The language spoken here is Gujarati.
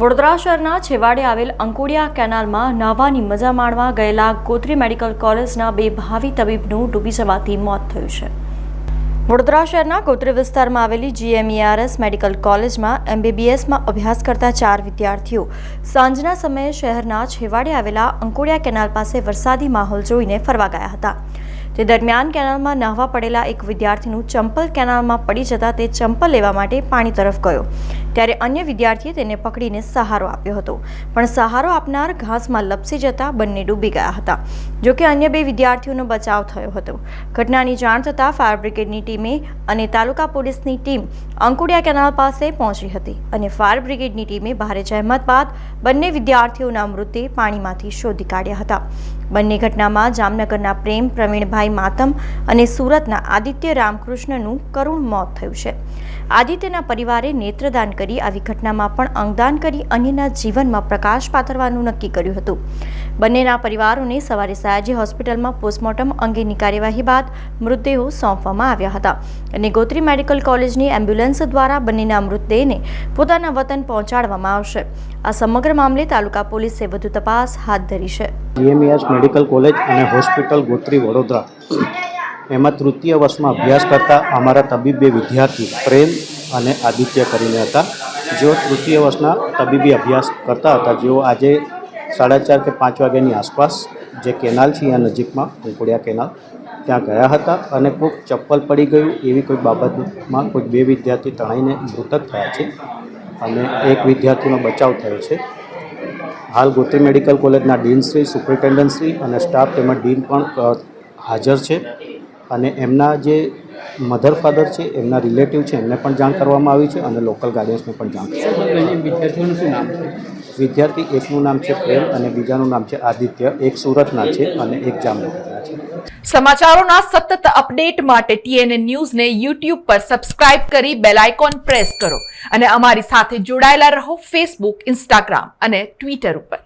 વડોદરા શહેરના છેવાડે આવેલ અંકોડિયા કેનાલમાં નાહવાની મજા માણવા ગયેલા ગોત્રી મેડિકલ કોલેજના બે ભાવિ તબીબનું ડૂબી જવાથી મોત થયું છે. વડોદરા શહેરના ગોત્રી વિસ્તારમાં આવેલી જીએમઈઆરએસ મેડિકલ કોલેજમાં એમબીબીએસમાં અભ્યાસ કરતા ચાર વિદ્યાર્થીઓ. સાંજના સમયે શહેરના છેવાડે આવેલા અંકોડિયા કેનાલ પાસે વરસાદી માહોલ જોઈને ફરવા ગયા હતા. તે દરમિયાન કેનાલમાં નાહવા પડેલા એક વિદ્યાર્થીનું ચંપલ કેનાલમાં પડી જતાં તે ચંપલ લેવા માટે પાણી તરફ ગયો. ત્યારે અન્ય વિદ્યાર્થીએ તેને પકડીને સહારો આપ્યો હતો. પણ સહારો આપનાર ઘાસમાં લપસી જતા બંને ડૂબી ગયા હતા. જોકે અન્ય બે વિદ્યાર્થીઓનો બચાવ થયો હતો. ઘટનાની જાણ થતાં ફાયર બ્રિગેડની ટીમે અને તાલુકા પોલીસની ટીમ અંકુડિયા કેનાલ પાસે પહોંચી હતી અને ફાયર બ્રિગેડની ટીમે ભારે જહેમત બાદ બંને વિદ્યાર્થીઓના મૃતદેહ પાણીમાંથી શોધી કાઢ્યા હતા. બંને ઘટનામાં જામનગરના પ્રેમ, પ્રવીણભાઈ માતમ અને સુરતના આદિત્ય રામકૃષ્ણનું કરુણ મોત થયું છે. આદિત્યના પરિવારે નેત્રદાન કરી આવી ઘટનામાં પણ અંગદાન કરી અન્યના જીવનમાં પ્રકાશ પાથરવાનું નક્કી કર્યું હતું. બંનેના પરિવારોને સવારે સયાજી હોસ્પિટલમાં પોસ્ટમોર્ટમ અંગેની કાર્યવાહી બાદ મૃતદેહો સોંપવામાં આવ્યા હતા અને ગોત્રી મેડિકલ કોલેજની એમ્બ્યુલન્સ દ્વારા બંનેના મૃતદેહને પોતાના વતન પહોંચાડવામાં આવશે. આ સમગ્ર મામલે તાલુકા પોલીસે વધુ તપાસ હાથ ધરી છે. જીએમઈએસ મેડિકલ કોલેજ અને હોસ્પિટલ ગોત્રી વડોદરા એમાં તૃતીય વર્ષમાં અભ્યાસ કરતા અમારા તબીબ વિદ્યાર્થી પ્રેમ અને આદિત્ય કરીને હતા. જેઓ તૃતીય વર્ષના તબીબી અભ્યાસ કરતા હતા. જેઓ આજે સાડા ચાર કે પાંચ વાગ્યાની આસપાસ જે કેનાલ છે અહીંયા નજીકમાં કંકોડિયા કેનાલ, ત્યાં ગયા હતા અને કોઈક ચપ્પલ પડી ગયું એવી કોઈ બાબતમાં કોઈ બે વિદ્યાર્થી તણાઈને મૃતક થયા છે અને એક વિદ્યાર્થીનો બચાવ થયો છે. હાલ ગોત્રી મેડિકલ કોલેજના ડીન શ્રી, સુપ્રિન્ટેન્ડન્ટ અને સ્ટાફ તેમજ ડીન પણ હાજર છે અને એમના જે મધર ફાધર છે એમના રિલેટિવ છે એમને પણ જાણ કરવામાં આવી છે અને લોકલ ગાર્ડિયન્સને પણ જાણ વિદ્યાર્થીઓનું શું નામ છે? વિદ્યાર્થી એકનું નામ છે પ્રેમ અને બીજાનું નામ છે આદિત્ય એક સુરતના છે અને એક જામનગરના છે. સમાચારોના સતત અપડેટ માટે ટીએનએ ન્યૂઝને યુટ્યુબ પર સબસ્ક્રાઇબ કરી બેલ આઇકોન પ્રેસ કરો અને અમારી સાથે જોડાયેલા રહો ફેસબુક ઇન્સ્ટાગ્રામ અને ટ્વિટર ઉપર.